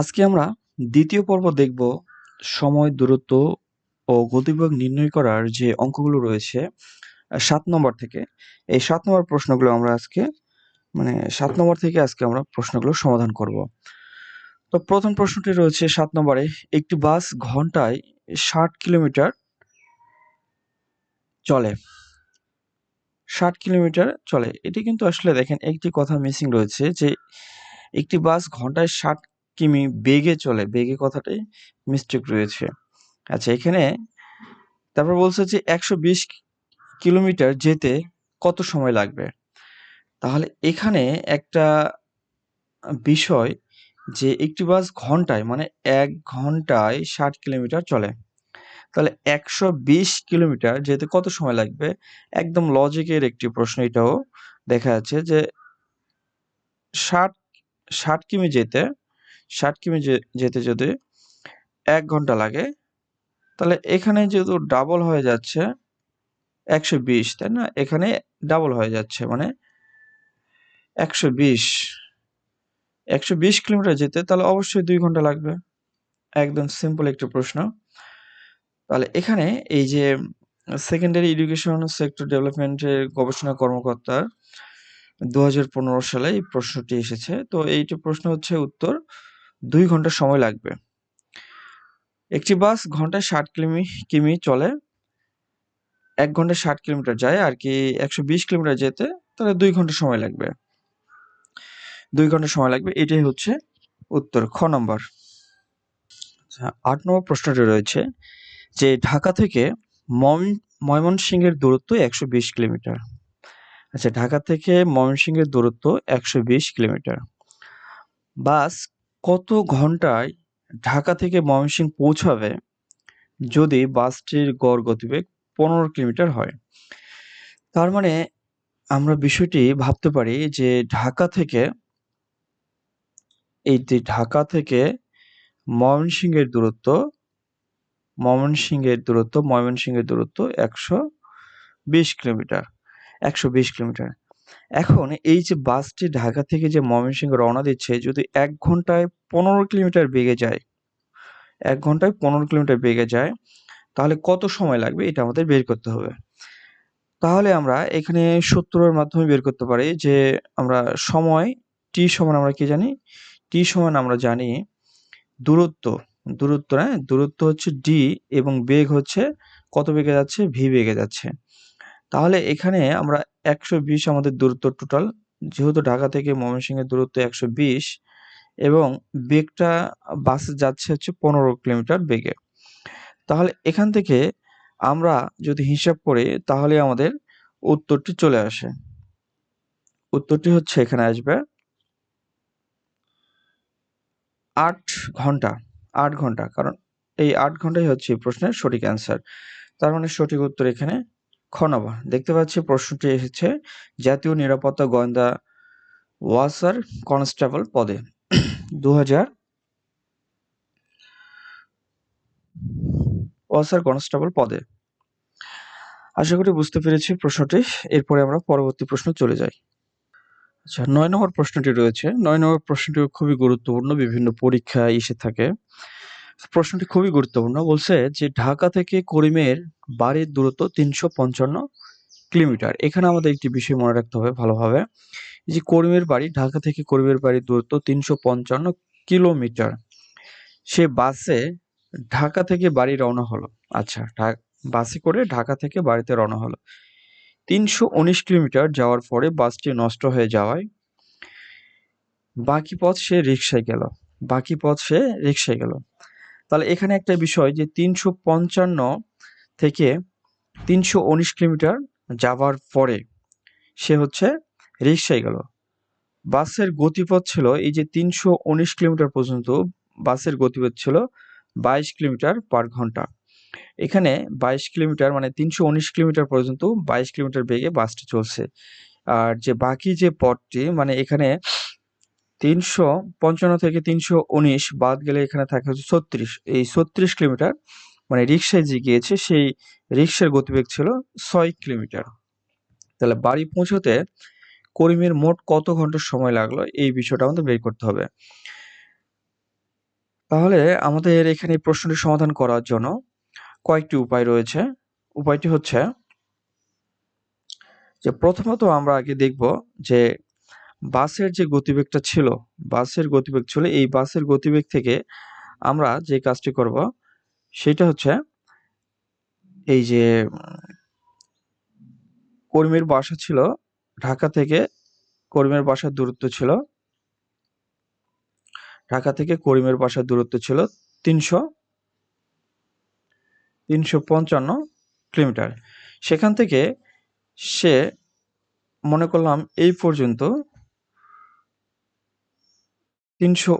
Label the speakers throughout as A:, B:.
A: আজকে আমরা দ্বিতীয় পর্ব দেখব সময়, দূরত্ব ও গতিবেগ নির্ণয় করার যে অঙ্কগুলো রয়েছে সাত নম্বর থেকে। এই সাত নম্বর প্রশ্নগুলো আমরা আজকে মানে সাত নম্বর থেকে আজকে আমরা প্রশ্নগুলো সমাধান করব। তো প্রথম প্রশ্নটি রয়েছে সাত নম্বরে, একটি বাস ঘন্টায় ৬০ কিলোমিটার চলে। ৬০ কিলোমিটার চলে। এটি কিন্তু আসলে দেখেন একটি কথা মিসিং রয়েছে যে একটি বাস ঘন্টায় ৬০ কিমি বেগে চলে। বেগে কথাটাই মিস্টেক রয়েছে। আচ্ছা এখানে তারপর বলছে যে ১২০ কিলোমিটার যেতে কত সময় লাগবে? তাহলে এখানে একটা বিষয় যে একটি বাস ঘন্টায় মানে এক ঘন্টায় ৬০ কিলোমিটার চলে। তাহলে ১২০ কিলোমিটার যেতে কত সময় লাগবে? একদম লজিকের একটি প্রশ্ন এটাও দেখা যাচ্ছে যে ষাট ষাট কিমি যেতে ৬০ কিমি যেতে যদি এক ঘণ্টা লাগে, তাহলে এখানে যেহেতু ডাবল হয়ে যাচ্ছে ১২০ তাই না? এখানে ডাবল হয়ে যাচ্ছে মানে ১২০ ১২০ কিলোমিটার যেতে তাহলে অবশ্যই দুই ঘণ্টা লাগবে। একদম সিম্পল একটি প্রশ্ন। তাহলে এখানে এই যে সেকেন্ডারি এডুকেশন সেক্টর ডেভেলপমেন্টের গবেষণা কর্মকর্তার ২০১৫ সালে এই প্রশ্নটি এসেছে। তো এইটি প্রশ্ন হচ্ছে উত্তর ২ ঘণ্টা সময় লাগবে। একটি বাস ঘন্টায় ৬০ কিমি কিমি চলে। এক ঘন্টায় ৬০ কিলোমিটার যায়, আর কি ১২০ কিলোমিটার যেতে, তাহলে দুই ঘণ্টা সময় লাগবে। দুই ঘণ্টা সময় লাগবে। এটাই হচ্ছে উত্তর, খ নম্বর। আচ্ছা ৮ নম্বর প্রশ্নটি রয়েছে যে ঢাকা থেকে ময়মনসিংহের দূরত্ব ১২০ কিলোমিটার। আচ্ছা ঢাকা থেকে ময়মনসিংহের দূরত্ব ১২০ কিলোমিটার। বাস কত ঘন্টায় ঢাকা থেকে ময়মনসিংহ পৌঁছাবে যদি বাসটির গড় গতিবেগ ১৫ কিলোমিটার হয়? তার মানে আমরা বিষয়টি ভাবতে পারি যে ঢাকা থেকে এই যে ঢাকা থেকে ময়মনসিংহের দূরত্ব ময়মনসিংহের দূরত্ব ময়মনসিংহের দূরত্ব ১২০ কিলোমিটার ১২০ কিলোমিটার। এখন এই যে বাসটি ঢাকা থেকে যে ময়মনসিংহ রওনা দিচ্ছে যদি এক ঘন্টায় ১৫ কিলোমিটার বেগে যায় এক ঘন্টায় ১৫ কিলোমিটার বেগে যায়, তাহলে কত সময় লাগবে এটা আমাদের বের করতে হবে। তাহলে আমরা এখানে সূত্রের মাধ্যমে বের করতে পারি যে আমরা সময় টি সমান আমরা কি জানি? টি সমান আমরা জানি দূরত্ব, দূরত্ব হ্যাঁ? দূরত্ব হচ্ছে ডি এবং বেগ হচ্ছে কত বেগে যাচ্ছে? ভি বেগে যাচ্ছে। তাহলে এখানে আমরা ১২০ আমাদের দূরত্ব টোটাল যেহেতু ঢাকা থেকে ময়মনসিংহের দূরত্ব ১২০ এবং বেগটা বাসে যাচ্ছে হচ্ছে ১৫ কিলোমিটার বেগে। তাহলে এখান থেকে আমরা যদি হিসাব করি তাহলে আমাদের উত্তরটি চলে আসে। উত্তরটি হচ্ছে এখানে আসবে আট ঘণ্টা, আট ঘণ্টা। কারণ এই আট ঘন্টাই হচ্ছে প্রশ্নের সঠিক অ্যান্সার। তার মানে সঠিক উত্তর এখানে খ নম্বর। দেখতে পাচ্ছি প্রশ্নটি এসেছে, জাতীয় নিরাপত্তা গোয়েন্দা ওয়াসার কনস্টেবল পদে ২০০০ ওয়াসার কনস্টেবল পদে। আশা করি বুঝতে পেরেছি প্রশ্নটি। এরপরে আমরা পরবর্তী প্রশ্ন চলে যাই। আচ্ছা ৯ নম্বর প্রশ্নটি রয়েছে। ৯ নম্বর প্রশ্নটি খুবই গুরুত্বপূর্ণ। বিভিন্ন পরীক্ষায় এসে থাকে। প্রশ্নটি খুবই গুরুত্বপূর্ণ। বলছে যে, ঢাকা থেকে করিমের বাড়ির দূরত্ব ৩৫৫ কিলোমিটার। এখানে আমাদের একটি বিষয় মনে রাখতে হবে ভালোভাবে। যে, করিমের বাড়ি, ঢাকা থেকে করিমের বাড়ির দূরত্ব ৩৫৫ কিলোমিটার। সে বাসে ঢাকা থেকে বাড়ি রওনা হলো। আচ্ছা বাসে করে ঢাকা থেকে বাড়িতে রওনা হলো। ৩১৯ কিলোমিটার যাওয়ার পরে বাসটি নষ্ট হয়ে যাওয়ায় বাকি পথ সে রিক্সায় গেল। বাকি পথ সে রিক্সায় গেল। তাহলে এখানে একটা বিষয় যে ৩৫৫ থেকে ৩১৯ কিলোমিটার যাওয়ার পরে সে হচ্ছে রিকশায় গেল। বাসের গতিপথ ছিল এই যে ৩১৯ কিলোমিটার পর্যন্ত বাসের গতিপথ ছিল ২২ কিলোমিটার পার ঘণ্টা। এখানে ২২ কিলোমিটার মানে ৩১৯ কিলোমিটার পর্যন্ত ২২ কিলোমিটার বেগে বাসটি চলছে। আর যে বাকি যে পথটি মানে এখানে ৩৫৫ থেকে ৩১৯ বাদ গেলে এখানে থাকে হচ্ছে ৩৬ এই ৩৬ কিলোমিটার মানে রিক্সায় যে গিয়েছে, সেই রিক্সার গতিবেগ ছিল ছয় কিলোমিটার। তাহলে বাড়ি পৌঁছতে করিমের মোট কত ঘণ্টা সময় লাগল, এই বিষয়টা আমাদের বের করতে হবে। তাহলে আমাদের এখানে প্রশ্নটি সমাধান করার জন্য কয়েকটি উপায় রয়েছে উপায়টি হচ্ছে যে প্রথমত আমরা আগে দেখব যে বাসের যে গতিবেগটা ছিল, বাসের গতিবেগ ছিল, এই বাসের গতিবেগ থেকে আমরা যে কাজটি করব, সেটা হচ্ছে এই যে কর্মীর বাসা ছিল, ঢাকা থেকে করিমের বাসার দূরত্ব ছিল, ঢাকা থেকে করিমের বাসার দূরত্ব ছিল তিনশো তিনশো পঞ্চান্ন কিলোমিটার। সেখান থেকে সে, মনে করলাম এই পর্যন্ত তিনশো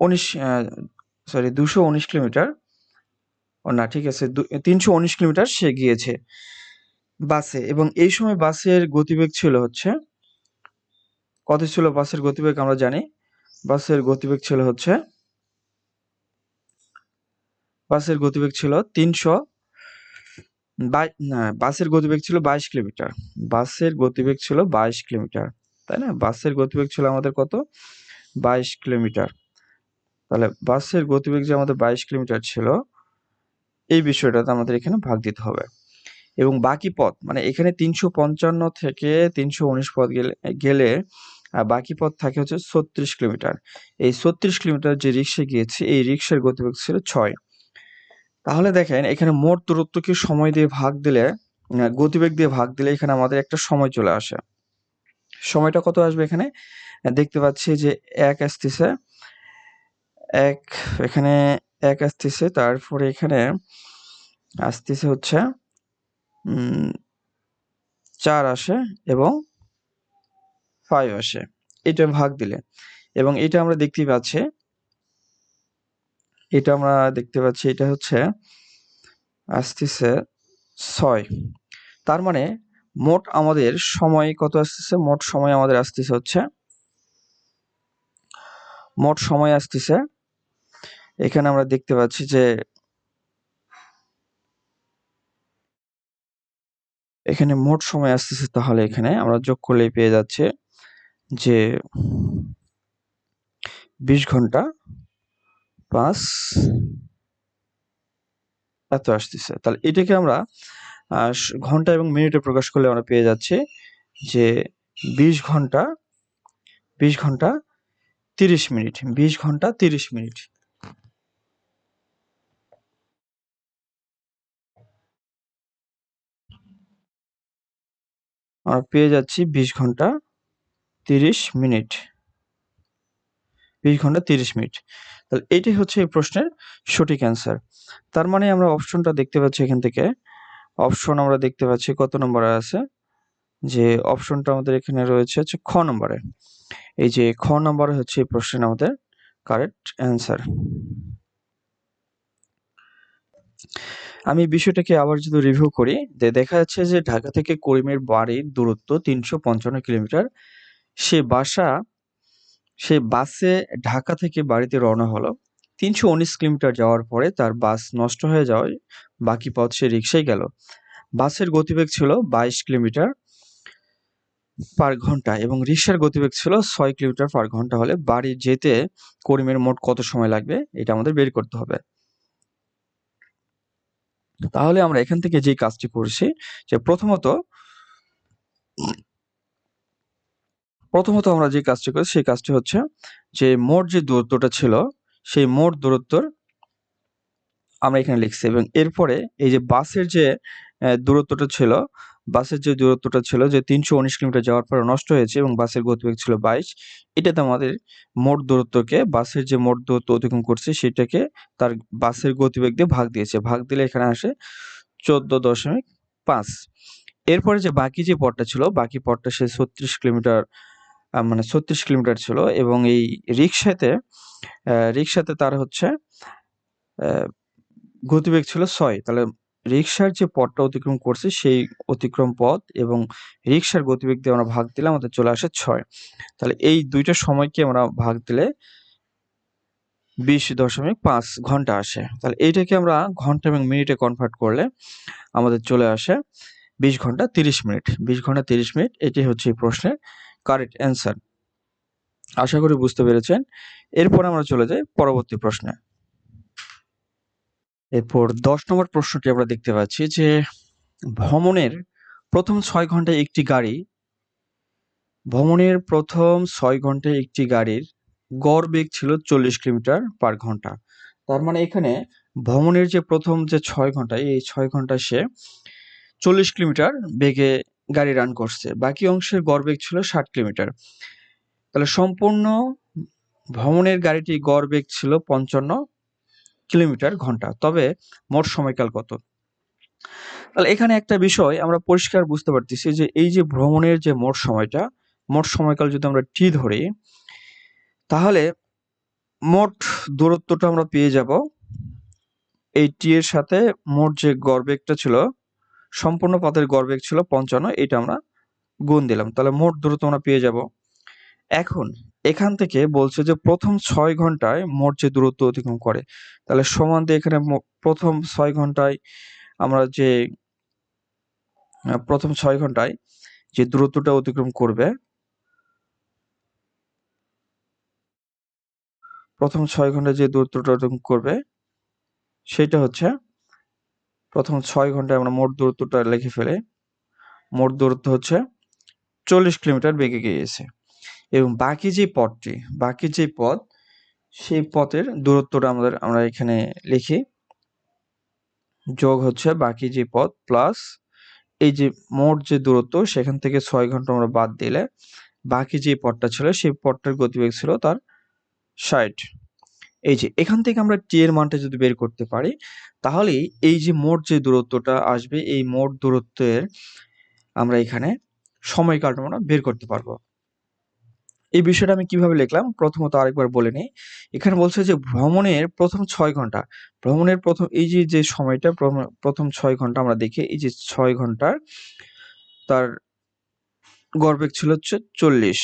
A: উনিশ সরি দুশো উনিশ কিলোমিটার। ও না, ঠিক আছে তিনশো উনিশ কিলোমিটার সে গিয়েছে বাসে। এবং এই সময় বাসের গতিবেগ ছিল হচ্ছে, কত ছিল বাসের গতিবেগ আমরা জানি। বাসের গতিবেগ ছিল হচ্ছে, বাসের গতিবেগ ছিল তিনশো বাসের গতিবেগ ছিল বাইশ কিলোমিটার। বাসের গতিবেগ ছিল বাইশ কিলোমিটার। তাই না? বাসের গতিবেগ ছিল আমাদের কত? বাইশ কিলোমিটার। তাহলে বাসের গতিবেগ যে আমাদের বাইশ কিলোমিটার ছিল, এই বিষয়টাতে আমাদের এখানে ভাগ দিতে হবে। এবং বাকি পথ মানে এখানে তিনশো পঞ্চান্ন থেকে তিনশো উনিশ পথ গেলে গেলে আর বাকি পথ থাকে হচ্ছে ছত্রিশ কিলোমিটার। এই ছত্রিশ কিলোমিটার যে রিক্সা গিয়েছে, এই রিক্সার গতিবেগ ছিল ছয়। তাহলে দেখেন, এখানে মোট দূরত্বকে সময় দিয়ে ভাগ দিলে গতিবেগ দিয়ে ভাগ দিলে এখানে আমাদের একটা সময় চলে আসে। সময়টা কত আসবে এখানে? দেখতে পাচ্ছি যে এক আসতেছে। এক, এখানে এক আসতেছে, তারপরে এখানে আসতেছে হচ্ছে চার আসে এবং ফাইভ আসে। এটা ভাগ দিলে। এবং এটা আমরা দেখতে পাচ্ছি, এটা আমরা দেখতে পাচ্ছি, এটা হচ্ছে, আসতেছে ছয়। তার মানে মোট আমাদের সময় কত আসতেছে? মোট সময় আমাদের আসতেছে হচ্ছে, মোট সময় আসতেছে, এখানে আমরা দেখতে পাচ্ছি যে এখানে মোট সময় আসতেছে তাহলে এখানে আমরা যোগ করলেই পেয়ে যাচ্ছে যে বিশ ঘণ্টা পাঁচ এত আসতেছে। তাহলে এটাকে আমরা ঘণ্টা এবং মিনিটে প্রকাশ করলে আমরা পেয়ে যাচ্ছি যে বিশ ঘণ্টা বিশ ঘণ্টা তিরিশ মিনিট, বিশ ঘণ্টা তিরিশ মিনিট। আমরা পেয়ে যাচ্ছি বিশ ঘণ্টা তিরিশ মিনিট। বিশ ঘণ্টা তিরিশ মিনিট। তাহলে এইটাই হচ্ছে এই প্রশ্নের সঠিক অ্যান্সার তার মানে আমরা অপশনটা দেখতে পাচ্ছি এখান থেকে। অপশন আমরা দেখতে পাচ্ছি কত নম্বরে আছে? যে অপশনটা আমাদের এখানে রয়েছে হচ্ছে খ নম্বরে। এই যে খ নম্বরে হচ্ছে এই প্রশ্নের আমাদের কারেক্ট অ্যান্সার আমি বিষয়টাকে আবার যদি রিভিউ করি যে দেখা যাচ্ছে যে ঢাকা থেকে করিমের বাড়ির দূরত্ব তিনশো পঞ্চান্ন কিলোমিটার। সে বাসা, সে বাসে ঢাকা থেকে বাড়িতে রওনা হলো। তিনশো উনিশ কিলোমিটার যাওয়ার পরে তার বাস নষ্ট হয়ে যাওয়ায় বাকি পথ সে রিক্সায় গেল। বাসের গতিবেগ ছিল বাইশ কিলোমিটার পার ঘণ্টা এবং রিক্সার গতিবেগ ছিল ছয় কিলোমিটার পার ঘণ্টা হলে বাড়ি যেতে করিমের মোট কত সময় লাগবে এটা আমাদের বের করতে হবে। তাহলে আমরা এখান থেকে যে কাজটি করছি যে প্রথমত প্রথমত আমরা যে কাজটি করি সেই কাজটি হচ্ছে যে মোট যে দূরত্বটা ছিল সেই মোট দূরত্বর আমরা এখানে লিখছি এবং এরপরে এই যে বাসের যে দূরত্বটা ছিল, বাসের যে দূরত্বটা ছিল যে তিনশো উনিশ কিলোমিটার যাওয়ার পরে নষ্ট হয়েছে এবং বাসের গতিবেগ ছিল বাইশ, এটাতে আমাদের মোট দূরত্বকে, বাসের যে মোট দূরত্ব অতিক্রম করছে সেটাকে তার বাসের গতিবেগ দিয়ে ভাগ দিয়েছে। ভাগ দিলে এখানে আসে চোদ্দ দশমিক পাঁচ। এরপরে যে বাকি যে পথটা ছিল, বাকি পথটা সে ছত্রিশ কিলোমিটার মানে ছত্রিশ কিলোমিটার ছিল এবং এই রিক্সাতে রিক্সাতে তার হচ্ছে গতিবেগ ছিল ছয়। তাহলে রিক্সার যে পথটা অতিক্রম করছে সেই অতিক্রম পথ এবং রিক্সার গতিবেগ দিয়ে আমরা ভাগ দিলে আমাদের চলে আসে ছয়। তাহলে এই দুইটা সময়কে আমরা ভাগ দিলে বিশ দশমিক পাঁচ ঘণ্টা আসে। তাহলে এইটাকে আমরা ঘণ্টা এবং মিনিটে কনভার্ট করলে আমাদের চলে আসে বিশ ঘণ্টা তিরিশ মিনিট। বিশ ঘণ্টা তিরিশ মিনিট এটি হচ্ছে এই প্রশ্নের কারেক্ট অ্যান্সার। আশা করি বুঝতে পেরেছেন। এরপর আমরা চলে যাই পরবর্তী প্রশ্নে। এরপর দশ নম্বর প্রশ্নটি আমরা দেখতে পাচ্ছি যে, ভ্রমণের প্রথম ছয় ঘন্টায় একটি গাড়ি, ভ্রমণের প্রথম ছয় ঘন্টায় একটি গাড়ির গড় বেগ ছিল চল্লিশ কিলোমিটার পার ঘণ্টা। তার মানে এখানে ভ্রমণের যে প্রথম যে ছয় ঘন্টায় এই ছয় ঘন্টায় সে চল্লিশ কিলোমিটার বেগে গাড়ি রান করছে। বাকি অংশের গড় বেগ ছিল ষাট কিলোমিটার। তাহলে সম্পূর্ণ ভ্রমণের গাড়িটি গড় বেগ ছিল পঞ্চান্ন কিলোমিটার ঘণ্টা। তবে মোট সময়কাল কত? তাহলে এখানে একটা বিষয় আমরা পরিষ্কার বুঝতে পারতেছি যে এই যে ভ্রমণের যে মোট সময়টা, মোট সময়কাল যদি আমরা টি ধরি, তাহলে মোট দূরত্বটা আমরা পেয়ে যাব এই টি এর সাথে মোট যে গড়বেগটা ছিল সম্পূর্ণ পথের গড়বেগ ছিল পঞ্চান্ন, এটা আমরা গুণ দিলাম। তাহলে মোট দূরত্ব আমরা পেয়ে যাব। এখন এখান থেকে বলছে যে প্রথম ছয় ঘন্টায় মোট যে দূরত্ব অতিক্রম করে, তাহলে সমান দিয়ে এখানে প্রথম ছয় ঘন্টায় আমরা যে, প্রথম ছয় ঘন্টায় যে দূরত্বটা অতিক্রম করবে, প্রথম ছয় ঘন্টায় যে দূরত্বটা অতিক্রম করবে, সেটা হচ্ছে প্রথম ছয় ঘন্টায় আমরা মোট দূরত্বটা লিখে ফেলে, মোট দূরত্ব হচ্ছে চল্লিশ কিলোমিটার বেগে গিয়েছে। এবং বাকি যে পথটি, বাকি যে পথ, সেই পথের দূরত্বটা আমাদের, আমরা এখানে লিখি। যোগ হচ্ছে বাকি যে পথ প্লাস এই যে মোট যে দূরত্ব, সেখান থেকে ছয় ঘণ্টা আমরা বাদ দিলে বাকি যে পথটা ছিল, সেই পথটার গতিবেগ ছিল তার ষাট। এই যে এখান থেকে আমরা টি এর মানটা যদি বের করতে পারি তাহলে এই যে মোট যে দূরত্বটা আসবে, এই মোট দূরত্বের আমরা এখানে সময়কালটা আমরা বের করতে পারব। এই বিষয়টা আমি কীভাবে লিখলাম? প্রথমত আরেকবার বলে নিই। এখানে বলছে যে ভ্রমণের প্রথম ছয় ঘণ্টা, ভ্রমণের প্রথম এই যে যে সময়টা প্রথম ছয় ঘণ্টা আমরা দেখি, এই যে ছয় ঘণ্টার তার গড়বেগ ছিল হচ্ছে চল্লিশ,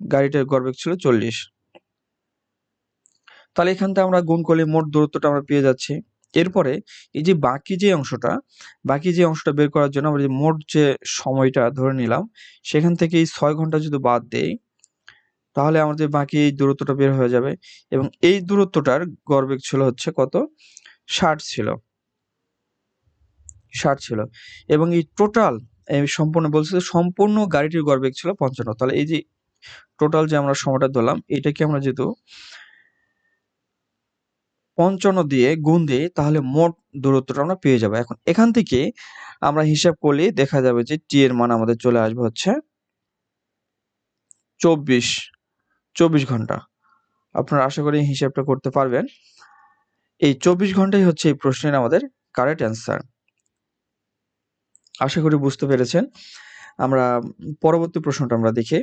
A: গাড়িটার গড়বেগ ছিল চল্লিশ। তাহলে এখান থেকে আমরা গুণ করলে মোট দূরত্বটা আমরা পেয়ে যাচ্ছি। এরপরে এই যে বাকি যে অংশটা, বাকি যে অংশটা বের করার জন্য আমরা যে মোট যে সময়টা ধরে নিলাম, সেখান থেকে এই ছয় ঘণ্টা যদি বাদ দেই, তাহলে আমাদের বাকি এই দূরত্বটা বের হয়ে যাবে এবং এই দূরত্বটার গড়বেগ ছিল হচ্ছে কত? ষাট ছিল। ষাট ছিল। এবং এই টোটাল সম্পূর্ণ বলছে সম্পূর্ণ গাড়িটির গড়বেগ ছিল পঞ্চান্ন। তাহলে এই যে টোটাল যে আমরা সময়টা ধরলাম, এটাকে আমরা যেহেতু পঞ্চান্ন দিয়ে গুণ দিই তাহলে মোট দূরত্বটা আমরা পেয়ে যাব। এখন এখান থেকে আমরা হিসাব করলে দেখা যাবে যে টি এর মান আমাদের চলে আসবে হচ্ছে চব্বিশ চব্বিশ ঘণ্টা। আপনারা আশা করি হিসাবটা করতে পারবেন। এই চব্বিশ ঘন্টাই হচ্ছে এই প্রশ্নের আমাদের কারেক্ট অ্যান্সার আশা করি বুঝতে পেরেছেন। আমরা পরবর্তী প্রশ্নটা আমরা দেখি